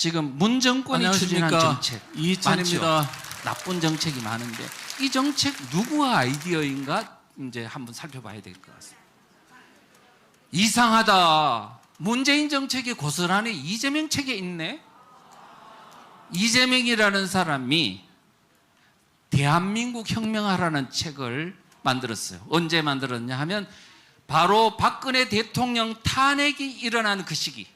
지금 문정권이 추진한 정책 이찬입니다. 나쁜 정책이 많은데 이 정책 누구의 아이디어인가 이제 한번 살펴봐야 될 것 같습니다. 이상하다. 문재인 정책이 고스란히 이재명 책에 있네. 이재명이라는 사람이 대한민국 혁명하라는 책을 만들었어요. 언제 만들었냐 하면 바로 박근혜 대통령 탄핵이 일어난 그 시기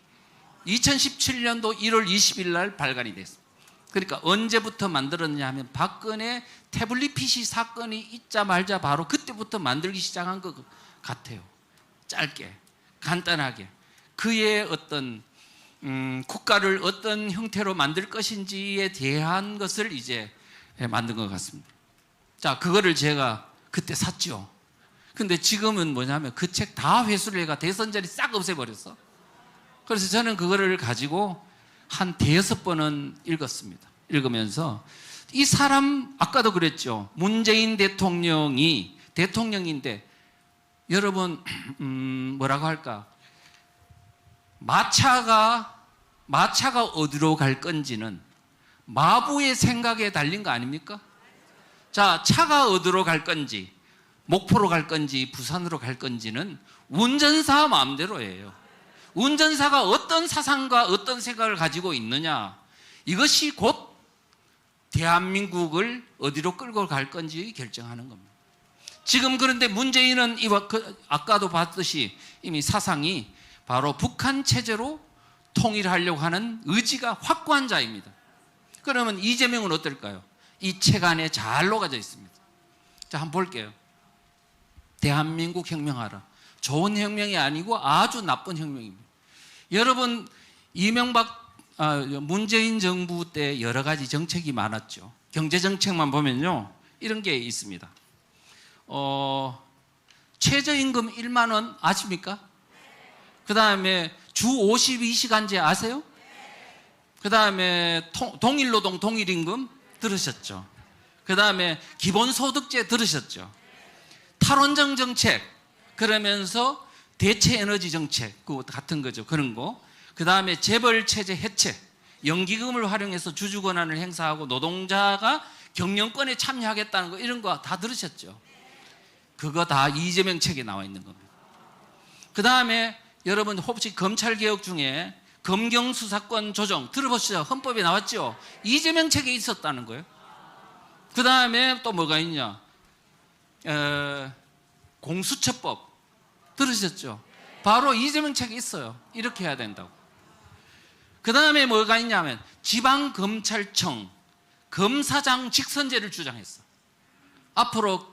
2017년도 1월 20일 날 발간이 됐습니다. 그러니까 언제부터 만들었냐 하면 박근혜 태블릿 PC 사건이 있자 말자 바로 그때부터 만들기 시작한 것 같아요. 짧게 간단하게 그의 어떤 음, 국가를 어떤 형태로 만들 것인지에 대한 것을 이제 만든 것 같습니다. 자, 그거를 제가 그때 샀죠. 근데 지금은 뭐냐면 그 책 다 회수를 해가 대선 전에 싹 없애버렸어. 그래서 저는 그거를 가지고 한 대여섯 번은 읽었습니다. 읽으면서 이 사람 아까도 그랬죠. 문재인 대통령이 대통령인데 여러분 음, 뭐라고 할까? 마차가 마차가 어디로 갈 건지는 마부의 생각에 달린 거 아닙니까? 자, 차가 어디로 갈 건지, 목포로 갈 건지, 부산으로 갈 건지는 운전사 마음대로예요. 운전사가 어떤 사상과 어떤 생각을 가지고 있느냐, 이것이 곧 대한민국을 어디로 끌고 갈 건지 결정하는 겁니다. 지금 그런데 문재인은 그 아까도 봤듯이 이미 사상이 바로 북한 체제로 통일하려고 하는 의지가 확고한 자입니다. 그러면 이재명은 어떨까요? 이 책 안에 잘 녹아져 있습니다. 자, 한번 볼게요. 대한민국 혁명하라. 좋은 혁명이 아니고 아주 나쁜 혁명입니다. 여러분, 이명박, 아, 문재인 정부 때 여러 가지 정책이 많았죠. 경제 정책만 보면요. 이런 게 있습니다. 어, 최저임금 1만 원 아십니까? 그 다음에 주 52시간제 아세요? 그 다음에 동일노동 동일임금 들으셨죠? 그 다음에 기본소득제 들으셨죠? 탈원정 정책 그러면서 대체 에너지 정책 그 같은 거죠 그런 거. 그 다음에 재벌 체제 해체 연기금을 활용해서 주주 권한을 행사하고 노동자가 경영권에 참여하겠다는 거 이런 거 다 들으셨죠? 그거 다 이재명 책에 나와 있는 겁니다. 그 다음에 여러분 혹시 검찰 개혁 중에 검경 수사권 조정 들어보시죠. 헌법에 나왔죠. 이재명 책에 있었다는 거예요. 그 다음에 또 뭐가 있냐? 에, 공수처법 들으셨죠? 바로 이재명 책에 있어요. 이렇게 해야 된다고. 그 다음에 뭐가 있냐면 지방검찰청 검사장 직선제를 주장했어. 앞으로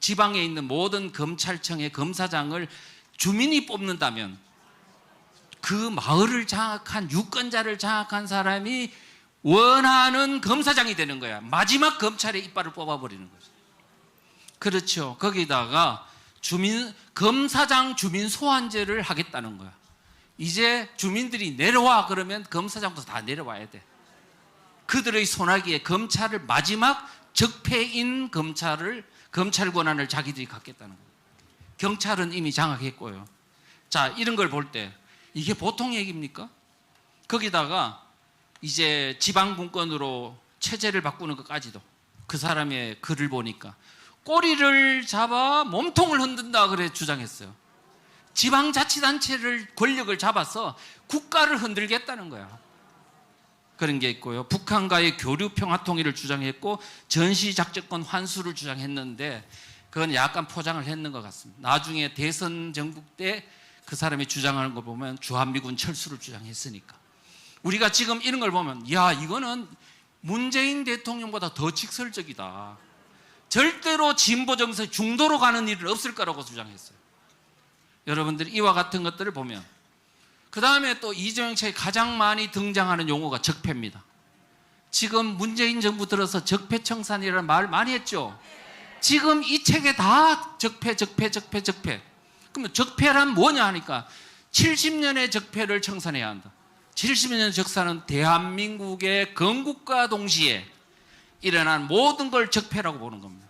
지방에 있는 모든 검찰청의 검사장을 주민이 뽑는다면 그 마을을 장악한 유권자를 장악한 사람이 원하는 검사장이 되는 거야. 마지막 검찰의 이빨을 뽑아버리는 거죠. 그렇죠. 거기다가 주민 검사장 주민 소환제를 하겠다는 거야. 이제 주민들이 내려와 그러면 검사장도 다 내려와야 돼. 그들의 손아귀에 검찰을 마지막 적폐인 검찰을 검찰 권한을 자기들이 갖겠다는 거예요. 경찰은 이미 장악했고요. 자, 이런 걸 볼 때 이게 보통 얘기입니까? 거기다가 이제 지방분권으로 체제를 바꾸는 것까지도 그 사람의 글을 보니까 꼬리를 잡아 몸통을 흔든다 그래 주장했어요. 지방자치단체를 권력을 잡아서 국가를 흔들겠다는 거야. 그런 게 있고요. 북한과의 교류 평화 통일을 주장했고 전시 작전권 환수를 주장했는데 그건 약간 포장을 했는 것 같습니다. 나중에 대선 정국 때 그 사람이 주장하는 거 보면 주한미군 철수를 주장했으니까. 우리가 지금 이런 걸 보면 야 이거는 문재인 대통령보다 더 직설적이다. 절대로 진보 정세 중도로 가는 일은 없을 거라고 주장했어요. 여러분들이 이와 같은 것들을 보면 그 다음에 또 이재명 책에 가장 많이 등장하는 용어가 적폐입니다. 지금 문재인 정부 들어서 적폐청산이라는 말 많이 했죠. 지금 이 책에 다 적폐, 적폐, 적폐, 적폐. 그러면 적폐란 뭐냐 하니까 70년의 적폐를 청산해야 한다. 70년 적사는 대한민국의 건국과 동시에 일어난 모든 걸 적폐라고 보는 겁니다.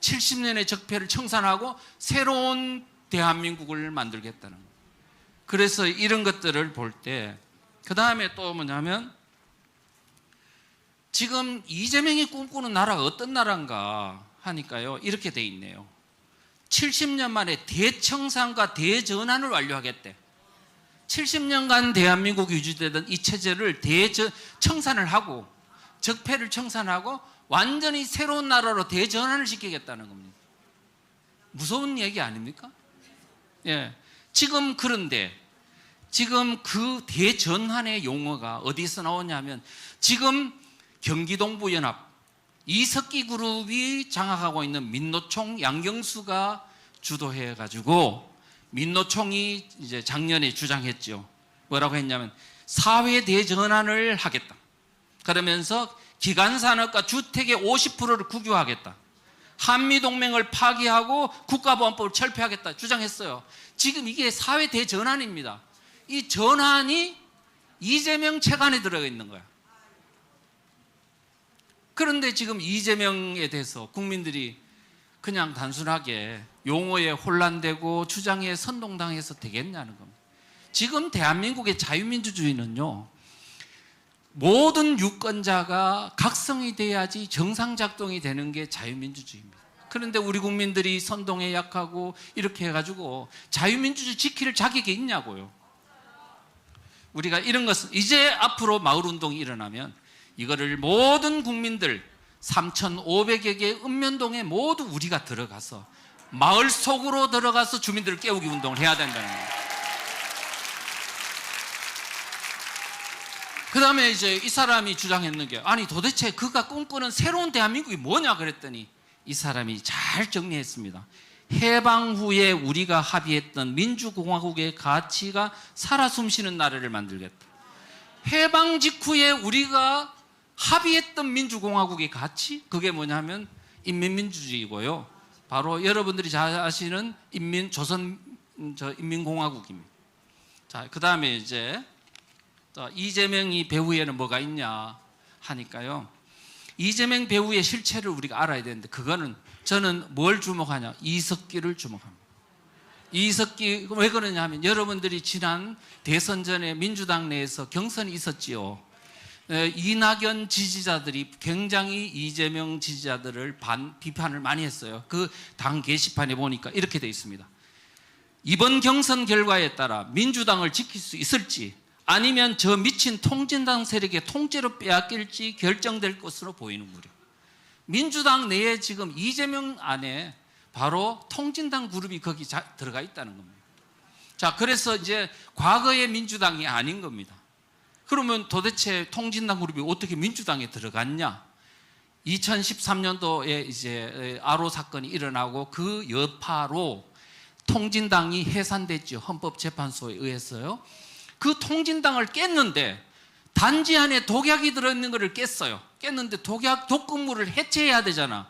70년의 적폐를 청산하고 새로운 대한민국을 만들겠다는 거예요. 그래서 이런 것들을 볼 때 그 다음에 또 뭐냐면 지금 이재명이 꿈꾸는 나라가 어떤 나라인가 하니까요 이렇게 돼 있네요. 70년 만에 대청산과 대전환을 완료하겠대. 70년간 대한민국 유지되던 이 체제를 대청산을 하고 적폐를 청산하고 완전히 새로운 나라로 대전환을 시키겠다는 겁니다. 무서운 얘기 아닙니까? 예. 지금 그런데 지금 그 대전환의 용어가 어디서 나오냐면 지금 경기동부연합 이석기 그룹이 장악하고 있는 민노총 양경수가 주도해 가지고 민노총이 이제 작년에 주장했죠. 뭐라고 했냐면 사회 대전환을 하겠다. 그러면서 기간 산업과 주택의 50%를 국유화하겠다. 한미 동맹을 파기하고 국가보안법을 철폐하겠다 주장했어요. 지금 이게 사회 대전환입니다. 이 전환이 이재명 체간에 들어가 있는 거야. 그런데 지금 이재명에 대해서 국민들이 그냥 단순하게 용어에 혼란되고 주장에 선동당해서 되겠냐는 겁니다. 지금 대한민국의 자유민주주의는요, 모든 유권자가 각성이 돼야지 정상 작동이 되는 게 자유민주주의입니다. 그런데 우리 국민들이 선동에 약하고 이렇게 해가지고 자유민주주의 지킬 자격이 있냐고요. 우리가 이런 것은 이제 앞으로 마을운동이 일어나면 이거를 모든 국민들 3,500여 개 읍면동에 모두 우리가 들어가서 마을 속으로 들어가서 주민들을 깨우기 운동을 해야 된다는 거예요. 그 다음에 이제 이 사람이 주장했는 게 아니 도대체 그가 꿈꾸는 새로운 대한민국이 뭐냐 그랬더니 이 사람이 잘 정리했습니다. 해방 후에 우리가 합의했던 민주공화국의 가치가 살아 숨쉬는 나라를 만들겠다. 해방 직후에 우리가 합의했던 민주공화국의 가치 그게 뭐냐면 인민민주주의고요. 바로 여러분들이 잘 아시는 인민 조선 음, 저 인민공화국입니다. 자, 그다음에 이제 자, 이재명이 배후에는 뭐가 있냐 하니까요. 이재명 배후의 실체를 우리가 알아야 되는데 그거는 저는 뭘 주목하냐? 이석기를 주목합니다. 이석기 왜 그러냐 하면 여러분들이 지난 대선 전에 민주당 내에서 경선이 있었지요. 에, 이낙연 지지자들이 굉장히 이재명 지지자들을 반, 비판을 많이 했어요. 그 당 게시판에 보니까 이렇게 돼 있습니다. 이번 경선 결과에 따라 민주당을 지킬 수 있을지 아니면 저 미친 통진당 세력의 통째로 빼앗길지 결정될 것으로 보이는 거요 민주당 내에 지금 이재명 안에 바로 통진당 그룹이 거기 자, 들어가 있다는 겁니다. 자, 그래서 이제 과거의 민주당이 아닌 겁니다. 그러면 도대체 통진당 그룹이 어떻게 민주당에 들어갔냐? 2013년도에 이제 아로 사건이 일어나고 그 여파로 통진당이 해산됐죠. 헌법재판소에 의해서요. 그 통진당을 깼는데 단지 안에 독약이 들어있는 것을 깼어요. 깼는데 독약 독극물을 해체해야 되잖아.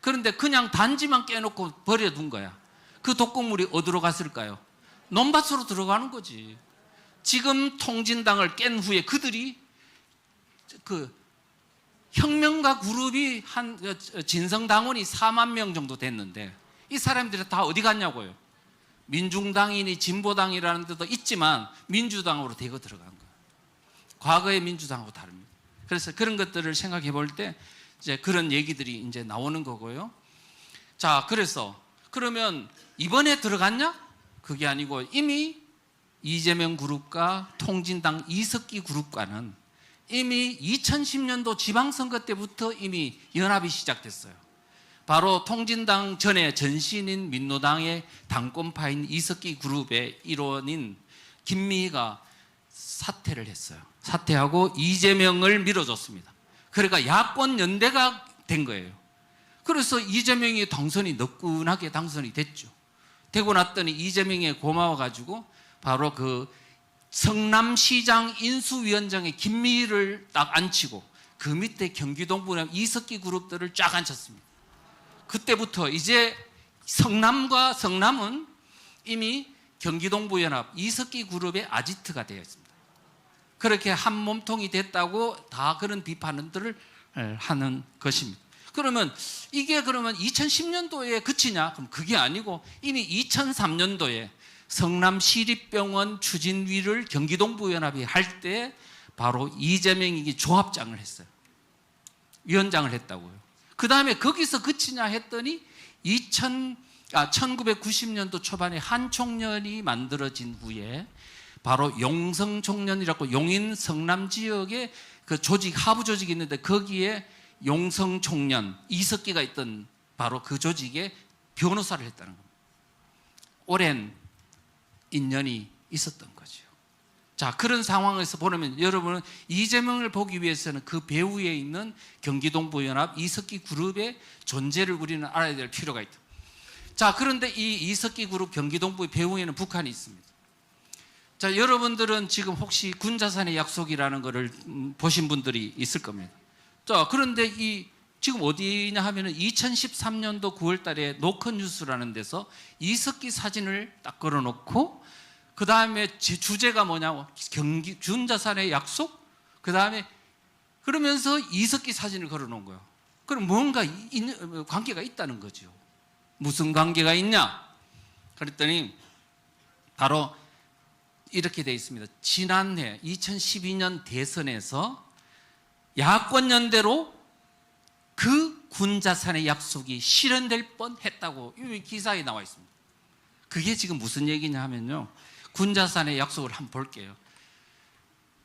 그런데 그냥 단지만 깨놓고 버려둔 거야. 그 독극물이 어디로 갔을까요? 논밭으로 들어가는 거지. 지금 통진당을 깬 후에 그들이 그 혁명가 그룹이 한 진성당원이 4만 명 정도 됐는데 이 사람들이 다 어디 갔냐고요. 민중당이니 진보당이라는 데도 있지만 민주당으로 대거 들어간 거예요. 과거의 민주당하고 다릅니다. 그래서 그런 것들을 생각해 볼 때 이제 그런 얘기들이 이제 나오는 거고요. 자, 그래서 그러면 이번에 들어갔냐? 그게 아니고 이미 이재명 그룹과 통진당 이석기 그룹과는 이미 2010년도 지방선거 때부터 이미 연합이 시작됐어요. 바로 통진당 전에 전신인 민노당의 당권파인 이석기 그룹의 일원인 김미희가 사퇴를 했어요. 사퇴하고 이재명을 밀어줬습니다. 그러니까 야권 연대가 된 거예요. 그래서 이재명이 당선이 너끈하게 당선이 됐죠. 되고 났더니 이재명이 고마워가지고 바로 그 성남시장 인수위원장의 김미희를 딱 앉히고 그 밑에 경기동부랑 이석기 그룹들을 쫙 앉혔습니다. 그때부터 이제 성남과 성남은 이미 경기동부연합 이석기 그룹의 아지트가 되어 있습니다. 그렇게 한 몸통이 됐다고 다 그런 비판들을 하는 것입니다. 그러면 이게 그러면 2010년도에 그치냐? 그럼 그게 아니고 이미 2003년도에 성남 시립병원 추진위를 경기동부연합이 할 때 바로 이재명이 조합장을 했어요. 위원장을 했다고요. 그 다음에 거기서 그치냐 했더니 2000, 아, 1990년도 초반에 한 총련이 만들어진 후에 바로 용성 총련이라고 용인 성남 지역에 그 조직 하부 조직이 있는데 거기에 용성 총련 이석기가 있던 바로 그 조직에 변호사를 했다는 겁니다. 오랜 인연이 있었던 거죠. 자, 그런 상황에서 보면 여러분은 이재명을 보기 위해서는 그 배후에 있는 경기동부연합 이석기 그룹의 존재를 우리는 알아야 될 필요가 있다. 자, 그런데 이 이석기 그룹 경기동부의 배후에는 북한이 있습니다. 자, 여러분들은 지금 혹시 군자산의 약속이라는 것을 음, 보신 분들이 있을 겁니다. 자, 그런데 이 지금 어디냐 하면은 2013년도 9월 달에 노컷 뉴스라는 데서 이석기 사진을 딱 걸어 놓고 그 다음에 주제가 뭐냐 경기 준자산의 약속 그 다음에 그러면서 이석기 사진을 걸어 놓은 거예요. 그럼 뭔가 있- 관계가 있다는 거죠. 무슨 관계가 있냐? 그랬더니 바로 이렇게 돼 있습니다. 지난해 2012년 대선에서 야권 연대로 그 군자산의 약속이 실현될 뻔했다고 이 기사에 나와 있습니다. 그게 지금 무슨 얘기냐 하면요. 군자산의 약속을 한번 볼게요.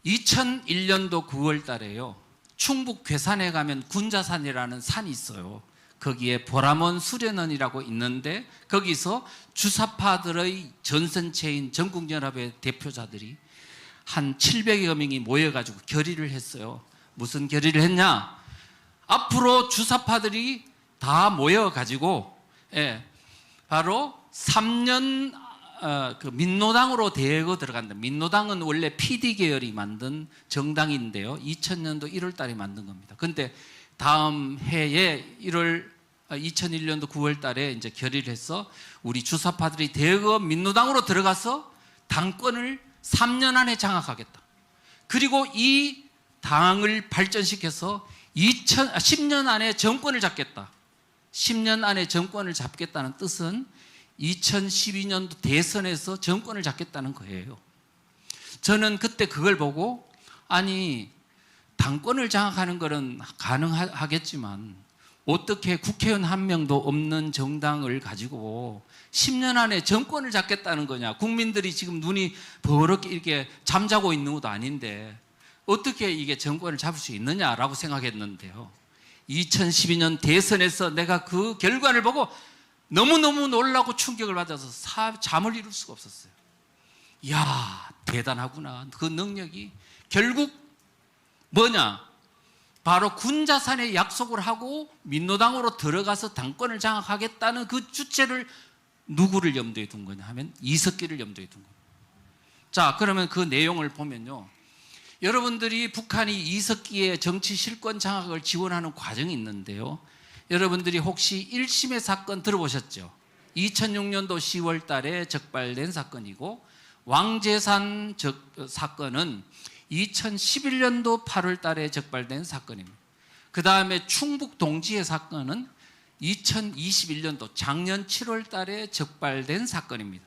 2001년도 9월 달에요. 충북 괴산에 가면 군자산이라는 산이 있어요. 거기에 보라몬 수련원이라고 있는데 거기서 주사파들의 전선체인 전국연합의 대표자들이 한 700여 명이 모여가지고 결의를 했어요. 무슨 결의를 했냐? 앞으로 주사파들이 다 모여가지고 예, 바로 3년 어, 그 민노당으로 대거 들어간다. 민노당은 원래 PD 계열이 만든 정당인데요. 2000년도 1월 달에 만든 겁니다. 근데 다음 해에 1월 2001년도 9월 달에 이제 결의를 해서 우리 주사파들이 대거 민노당으로 들어가서 당권을 3년 안에 장악하겠다. 그리고 이 당을 발전시켜서 2000, 아, 10년 안에 정권을 잡겠다. 10년 안에 정권을 잡겠다는 뜻은 2012년도 대선에서 정권을 잡겠다는 거예요. 저는 그때 그걸 보고 아니 당권을 장악하는 것은 가능하겠지만 어떻게 국회의원 한 명도 없는 정당을 가지고 10년 안에 정권을 잡겠다는 거냐? 국민들이 지금 눈이 버럭 이렇게 잠자고 있는 것도 아닌데 어떻게 이게 정권을 잡을 수 있느냐라고 생각했는데요. 2012년 대선에서 내가 그 결과를 보고 너무너무 놀라고 충격을 받아서 사, 잠을 이룰 수가 없었어요. 이야, 대단하구나. 그 능력이. 결국 뭐냐? 바로 군자산에 약속을 하고 민노당으로 들어가서 당권을 장악하겠다는 그 주체를 누구를 염두에 둔 거냐 하면 이석기를 염두에 둔 거예요. 자, 그러면 그 내용을 보면요. 여러분들이 북한이 이석기의 정치 실권 장악을 지원하는 과정이 있는데요. 여러분들이 혹시 1심의 사건 들어보셨죠? 2006년도 10월 달에 적발된 사건이고 왕재산 적, 사건은 2011년도 8월 달에 적발된 사건입니다. 그 다음에 충북 동지의 사건은 2021년도 작년 7월 달에 적발된 사건입니다.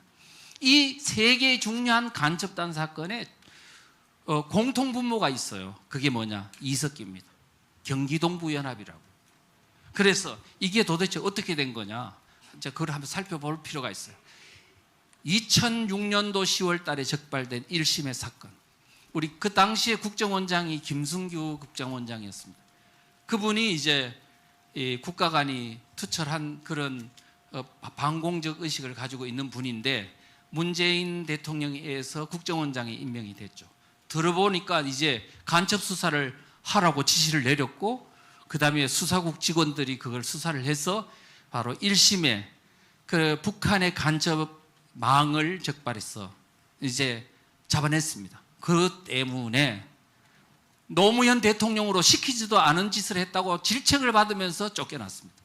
이 세 개의 중요한 간첩단 사건에 어, 공통 분모가 있어요. 그게 뭐냐? 이석기입니다. 경기동부연합이라고. 그래서 이게 도대체 어떻게 된 거냐? 이제 그걸 한번 살펴볼 필요가 있어요. 2006년도 10월 달에 적발된 1심의 사건. 우리 그 당시에 국정원장이 김승규 국정원장이었습니다. 그분이 이제 이 국가관이 투철한 그런 어, 반공적 의식을 가지고 있는 분인데 문재인 대통령에 의해서 국정원장이 임명이 됐죠. 들어보니까 이제 간첩 수사를 하라고 지시를 내렸고 그 다음에 수사국 직원들이 그걸 수사를 해서 바로 1심에 그 북한의 간첩 망을 적발해서 이제 잡아냈습니다. 그 때문에 노무현 대통령으로 시키지도 않은 짓을 했다고 질책을 받으면서 쫓겨났습니다.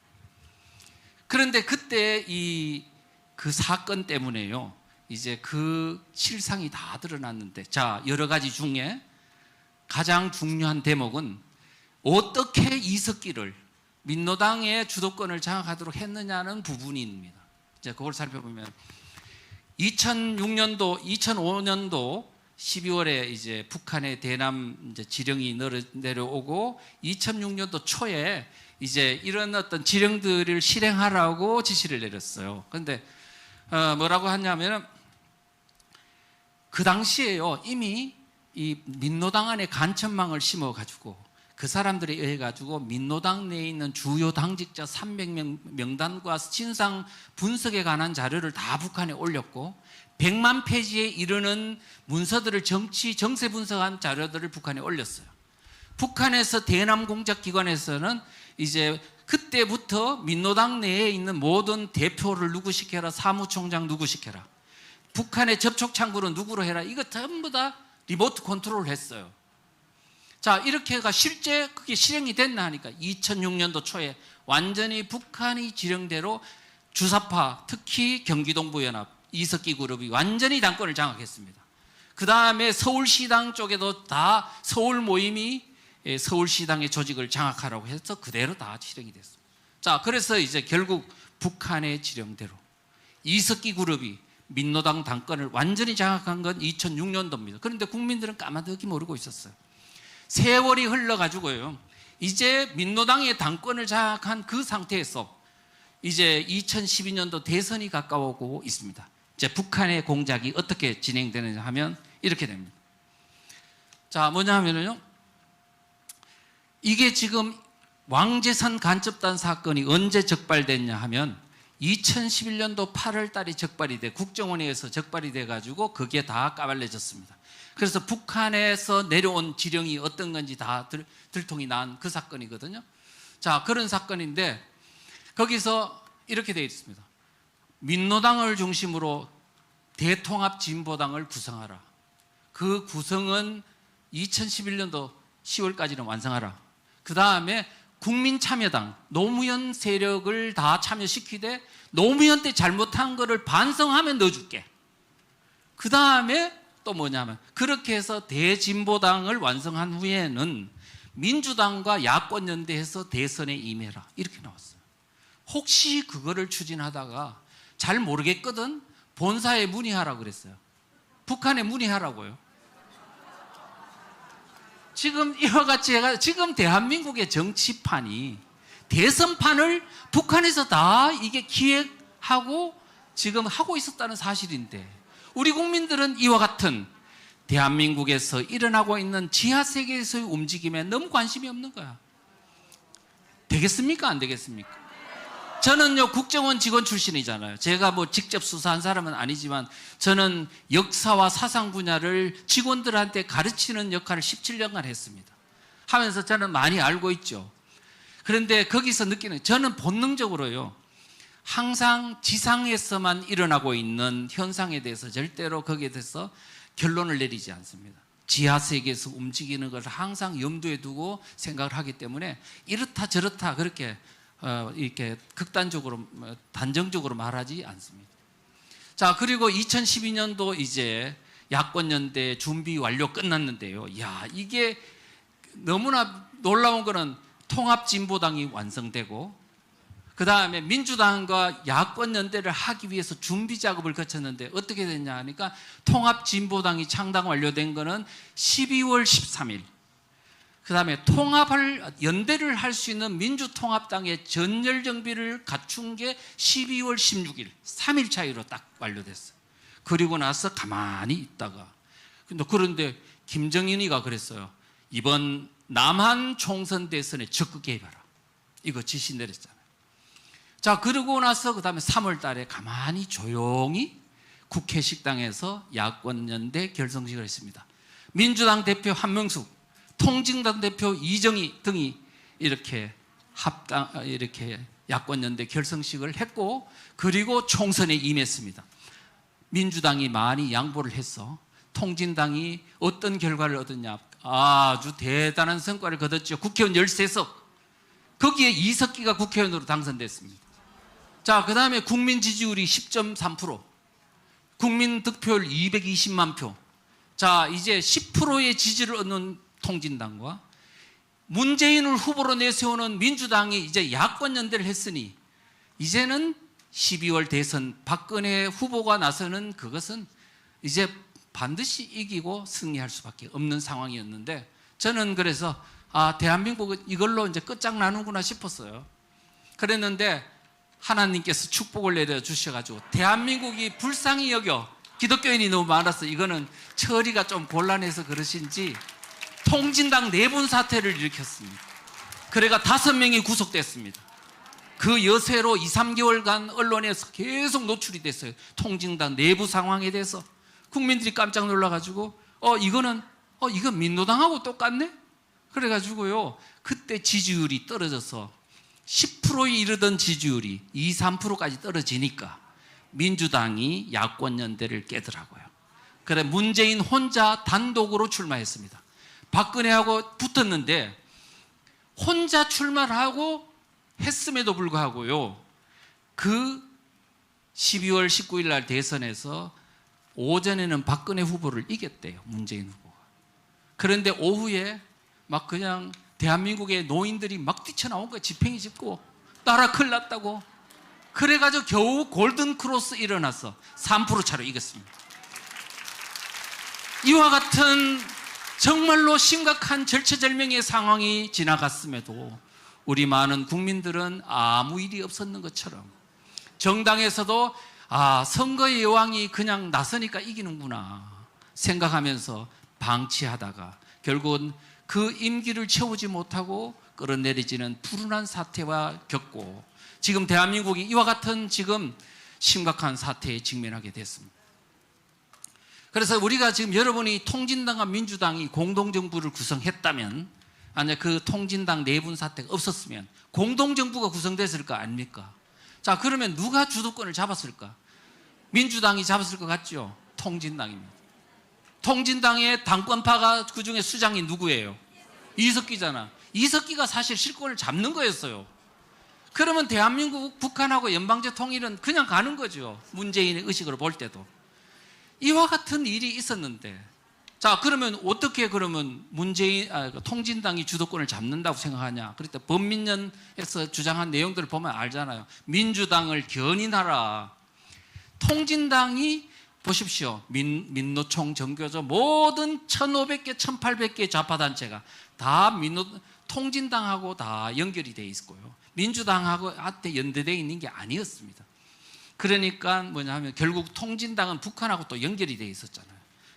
그런데 그때 이 그 사건 때문에요. 이제 그 실상이 다 드러났는데 자, 여러 가지 중에 가장 중요한 대목은 어떻게 이석기를 민노당의 주도권을 장악하도록 했느냐는 부분입니다. 이제 그걸 살펴보면 2006년도, 2005년도 12월에 이제 북한의 대남 이제 지령이 내려- 내려오고 2006년도 초에 이제 이런 어떤 지령들을 실행하라고 지시를 내렸어요. 그런데 어, 뭐라고 하냐면은 그 당시에요 이미 이 민노당 안에 간첩망을 심어 가지고 그 사람들에 의해 가지고 민노당 내에 있는 주요 당직자 300명 명단과 신상 분석에 관한 자료를 다 북한에 올렸고 100만 페이지에 이르는 문서들을 정치 정세 분석한 자료들을 북한에 올렸어요. 북한에서 대남 공작 기관에서는 이제 그때부터 민노당 내에 있는 모든 대표를 누구 시켜라 사무총장 누구 시켜라 북한의 접촉 창구는 누구로 해라 이거 전부 다 리모트 컨트롤을 했어요. 자 이렇게가 실제 그게 실행이 됐나 하니까 2006년도 초에 완전히 북한이 지령대로 주사파 특히 경기동부연합 이석기 그룹이 완전히 당권을 장악했습니다. 그 다음에 서울시당 쪽에도 다 서울 모임이 예, 서울시당의 조직을 장악하라고 해서 그대로 다 실행이 됐습니다. 자 그래서 이제 결국 북한의 지령대로 이석기 그룹이 민노당 당권을 완전히 장악한 건 2006년도입니다. 그런데 국민들은 까마득히 모르고 있었어요. 세월이 흘러가지고요. 이제 민노당의 당권을 장악한 그 상태에서 이제 2012년도 대선이 가까워오고 있습니다. 이제 북한의 공작이 어떻게 진행되느냐 하면 이렇게 됩니다. 자, 뭐냐 하면요. 이게 지금 왕재산 간첩단 사건이 언제 적발됐냐 하면 2011년도 8월 달에 적발이 돼 국정원에서 적발이 돼 가지고 그게 다 까발려졌습니다. 그래서 북한에서 내려온 지령이 어떤 건지 다 들, 들통이 난 그 사건이거든요. 자, 그런 사건인데 거기서 이렇게 되어 있습니다. 민노당을 중심으로 대통합 진보당을 구성하라. 그 구성은 2011년도 10월까지는 완성하라. 그 다음에 국민참여당, 노무현 세력을 다 참여시키되 노무현 때 잘못한 거를 반성하면 넣어줄게. 그 다음에 또 뭐냐면 그렇게 해서 대진보당을 완성한 후에는 민주당과 야권 연대해서 대선에 임해라. 이렇게 나왔어요. 혹시 그거를 추진하다가 잘 모르겠거든 본사에 문의하라고 그랬어요. 북한에 문의하라고요. 지금 이와 같이 해가 지금 대한민국의 정치판이 대선판을 북한에서 다 이게 기획하고 지금 하고 있었다는 사실인데 우리 국민들은 이와 같은 대한민국에서 일어나고 있는 지하 세계에서의 움직임에 너무 관심이 없는 거야. 되겠습니까? 안 되겠습니까? 저는요 국정원 직원 출신이잖아요. 제가 뭐 직접 수사한 사람은 아니지만 저는 역사와 사상 분야를 직원들한테 가르치는 역할을 17년간 했습니다. 하면서 저는 많이 알고 있죠. 그런데 거기서 느끼는 저는 본능적으로요. 항상 지상에서만 일어나고 있는 현상에 대해서 절대로 거기에 대해서 결론을 내리지 않습니다. 지하 세계에서 움직이는 것을 항상 염두에 두고 생각을 하기 때문에 이렇다 저렇다 그렇게 어, 이렇게 극단적으로 어, 단정적으로 말하지 않습니다. 자 그리고 2012년도 이제 야권 연대 준비 완료 끝났는데요. 야 이게 너무나 놀라운 거는 통합 진보당이 완성되고 그 다음에 민주당과 야권 연대를 하기 위해서 준비 작업을 거쳤는데 어떻게 됐냐 하니까 통합 진보당이 창당 완료된 거는 12월 13일. 그 다음에 통합을 연대를 할 수 있는 민주통합당의 전열 정비를 갖춘 게 12월 16일, 3일 차이로 딱 완료됐어요. 그리고 나서 가만히 있다가 근데 그런데 김정인이가 그랬어요. 이번 남한 총선 대선에 적극 개입하라. 이거 지시 내렸잖아요. 자, 그러고 나서 그 다음에 3월 달에 가만히 조용히 국회 식당에서 야권 연대 결성식을 했습니다. 민주당 대표 한명숙, 통진당 대표 이정희 등이 이렇게 합당 이렇게 야권 연대 결성식을 했고 그리고 총선에 임했습니다. 민주당이 많이 양보를 해서 통진당이 어떤 결과를 얻었냐 아주 대단한 성과를 거뒀죠. 국회의원 13석 거기에 이석기가 국회의원으로 당선됐습니다. 자, 그 다음에 국민 지지율이 10.3%, 국민 득표율 220만 표. 자, 이제 10%의 지지를 얻는 통진당과 문재인을 후보로 내세우는 민주당이 이제 야권 연대를 했으니 이제는 12월 대선 박근혜 후보가 나서는 그것은 이제 반드시 이기고 승리할 수밖에 없는 상황이었는데 저는 그래서 아 대한민국은 이걸로 이제 끝장나는구나 싶었어요. 그랬는데 하나님께서 축복을 내려 주셔가지고 대한민국이 불쌍히 여겨 기독교인이 너무 많아서 이거는 처리가 좀 곤란해서 그러신지 통진당 내분 사태를 일으켰습니다. 그래가 다섯 명이 구속됐습니다. 그 여세로 2, 3개월간 언론에서 계속 노출이 됐어요. 통진당 내부 상황에 대해서 국민들이 깜짝 놀라가지고 어 이거는 어 이거 민노당하고 똑같네. 그래가지고요 그때 지지율이 떨어져서 10%에 이르던 지지율이 2, 3%까지 떨어지니까 민주당이 야권 연대를 깨더라고요. 그래 문재인 혼자 단독으로 출마했습니다. 박근혜하고 붙었는데 혼자 출마를 하고 했음에도 불구하고요. 그 12월 19일 날 대선에서 오전에는 박근혜 후보를 이겼대요. 문재인 후보가. 그런데 오후에 막 그냥 대한민국의 노인들이 막 뛰쳐나온 거예요. 지팽이 짚고 나라 큰일 났다고. 그래가지고 겨우 골든 크로스 일어나서 3% 차로 이겼습니다. 이와 같은 정말로 심각한 절체절명의 상황이 지나갔음에도 우리 많은 국민들은 아무 일이 없었는 것처럼 정당에서도 아 선거의 여왕이 그냥 나서니까 이기는구나 생각하면서 방치하다가 결국은 그 임기를 채우지 못하고 끌어내리지는 불운한 사태와 겪고 지금 대한민국이 이와 같은 지금 심각한 사태에 직면하게 됐습니다. 그래서 우리가 지금 여러분이 통진당과 민주당이 공동정부를 구성했다면 아니 그 통진당 내분 사태가 없었으면 공동정부가 구성됐을 거 아닙니까? 자 그러면 누가 주도권을 잡았을까? 민주당이 잡았을 것 같죠? 통진당입니다. 통진당의 당권파가 그 중에 수장이 누구예요? 이석기잖아. 이석기가 사실 실권을 잡는 거였어요. 그러면 대한민국 북한하고 연방제 통일은 그냥 가는 거죠. 문재인의 의식으로 볼 때도. 이와 같은 일이 있었는데 자 그러면 어떻게 그러면 문재인 아, 그 통진당이 주도권을 잡는다고 생각하냐? 그럴 때 범민련에서 주장한 내용들을 보면 알잖아요. 민주당을 견인하라. 통진당이 보십시오. 민, 민노총 정교조 모든 1,500개, 1,800개 좌파 단체가 다 민노 통진당하고 다 연결이 돼 있고요. 민주당하고 한테 연대되어 있는 게 아니었습니다. 그러니까 뭐냐 하면 결국 통진당은 북한하고 또 연결이 돼 있었잖아요.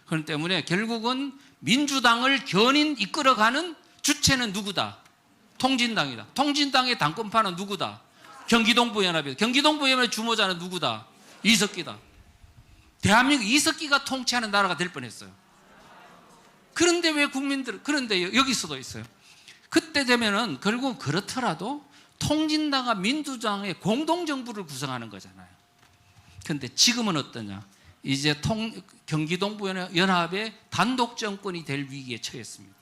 그렇기 때문에 결국은 민주당을 견인 이끌어가는 주체는 누구다? 통진당이다. 통진당의 당권파는 누구다? 경기동부연합이다. 경기동부연합의 주모자는 누구다? 이석기다. 대한민국 이석기가 통치하는 나라가 될 뻔했어요. 그런데 왜 국민들 그런데 여기서도 있어요. 그때 되면은 결국 그렇더라도 통진당과 민주당의 공동정부를 구성하는 거잖아요. 근데 지금은 어떠냐? 이제 통, 경기동부연합의 단독 정권이 될 위기에 처했습니다.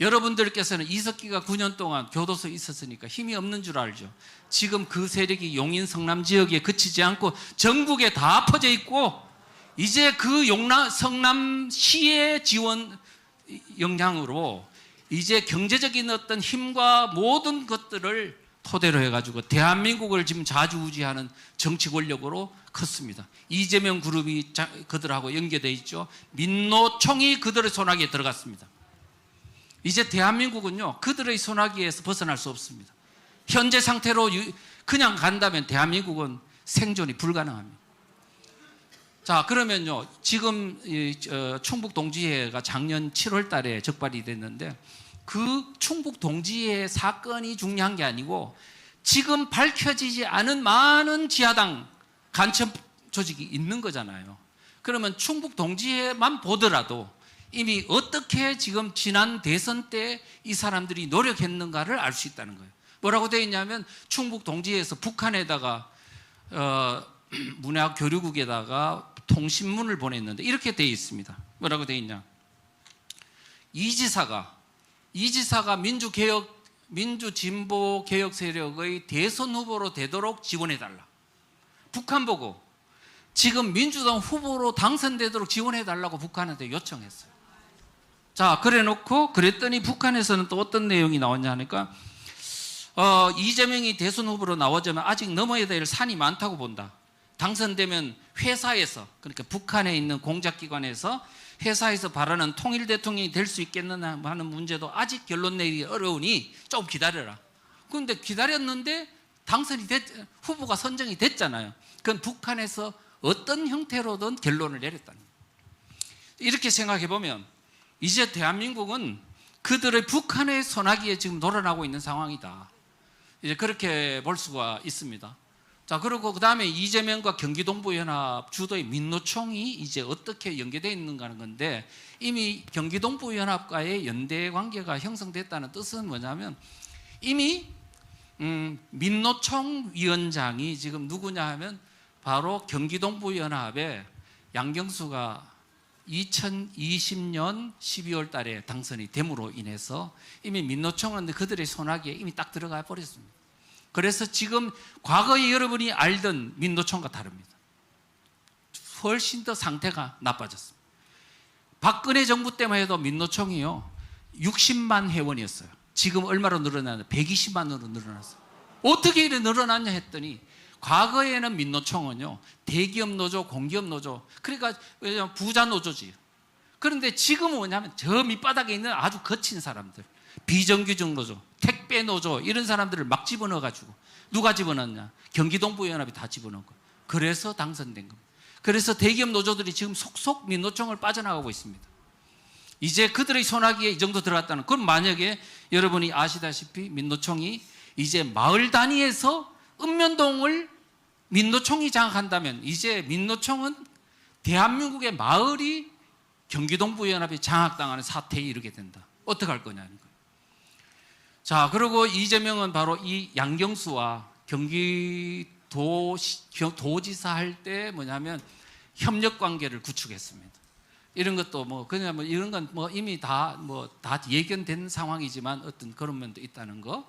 여러분들께서는 이석기가 9년 동안 교도소에 있었으니까 힘이 없는 줄 알죠. 지금 그 세력이 용인 성남 지역에 그치지 않고 전국에 다 퍼져 있고 이제 그 용남 성남시의 지원 영향으로 이제 경제적인 어떤 힘과 모든 것들을 토대로 해가지고 대한민국을 지금 좌지우지하는 정치 권력으로 컸습니다. 이재명 그룹이 자- 그들하고 연계돼 있죠. 민노총이 그들의 손아귀에 들어갔습니다. 이제 대한민국은요 그들의 손아귀에서 벗어날 수 없습니다. 현재 상태로 유- 그냥 간다면 대한민국은 생존이 불가능합니다. 자 그러면요 지금 충북 동지회가 작년 7월 달에 적발이 됐는데 그 충북 동지회 사건이 중요한 게 아니고 지금 밝혀지지 않은 많은 지하당 간첩 조직이 있는 거잖아요. 그러면 충북 동지회만 보더라도 이미 어떻게 지금 지난 대선 때 이 사람들이 노력했는가를 알 수 있다는 거예요. 뭐라고 되어 있냐면 충북 동지에서 북한에다가 어, 문학 교류국에다가 통신문을 보냈는데 이렇게 되어 있습니다. 뭐라고 되어 있냐? 이 지사가 이 지사가 민주 개혁 민주 진보 개혁 세력의 대선 후보로 되도록 지원해 달라. 북한 보고 지금 민주당 후보로 당선되도록 지원해 달라고 북한한테 요청했어요. 자, 그래 놓고 그랬더니 북한에서는 또 어떤 내용이 나왔냐 하니까 어, 이재명이 대선 후보로 나오자면 아직 넘어야 될 산이 많다고 본다. 당선되면 회사에서 그러니까 북한에 있는 공작기관에서 회사에서 바라는 통일 대통령이 될 수 있겠느냐 하는 문제도 아직 결론 내리기 어려우니 좀 기다려라. 그런데 기다렸는데 당선이 됐, 후보가 선정이 됐잖아요. 그건 북한에서 어떤 형태로든 결론을 거예요. 이렇게 생각해 보면 이제 대한민국은 그들의 북한의 소나기에 지금 놀아나고 있는 상황이다. 이제 그렇게 볼 수가 있습니다. 자, 그리고 그 다음에 이재명과 경기동부연합 주도의 민노총이 이제 어떻게 연계되어 있는가 하는 건데 이미 경기동부연합과의 연대 관계가 형성됐다는 뜻은 뭐냐면 이미 음, 민노총 위원장이 지금 누구냐 하면 바로 경기동부연합의 양경수가 2020년 12월 달에 당선이 됨으로 인해서 이미 민노총은 그들의 손아귀에 이미 딱 들어가 버렸습니다. 그래서 지금 과거에 여러분이 알던 민노총과 다릅니다. 훨씬 더 상태가 나빠졌습니다. 박근혜 정부 때만 해도 민노총이요 60만 회원이었어요. 지금 얼마로 늘어났냐? 120만으로 늘어났어요. 어떻게 이래 늘어났냐 했더니 과거에는 민노총은요 대기업 노조, 공기업 노조, 그러니까 부자 노조지. 그런데 지금은 뭐냐면 저 밑바닥에 있는 아주 거친 사람들, 비정규직 노조, 택배 노조 이런 사람들을 막 집어넣어 가지고 누가 집어넣냐? 경기동부연합이 다 집어넣은 거. 그래서 당선된 겁니다. 그래서 대기업 노조들이 지금 속속 민노총을 빠져나가고 있습니다. 이제 그들의 소나기에 이 정도 들어갔다는 그럼 만약에 여러분이 아시다시피 민노총이 이제 마을 단위에서 읍면동을 민노총이 장악한다면 이제 민노총은 대한민국의 마을이 경기동부연합이 장악당하는 사태에 이르게 된다. 어떻게 할 거냐는 거예요. 자, 그리고 이재명은 바로 이 양경수와 경기도 도지사 할 때 뭐냐면 협력 관계를 구축했습니다. 이런 것도 뭐 그냥 뭐 이런 건 뭐 이미 다 뭐다 예견된 상황이지만 어떤 그런 면도 있다는 거.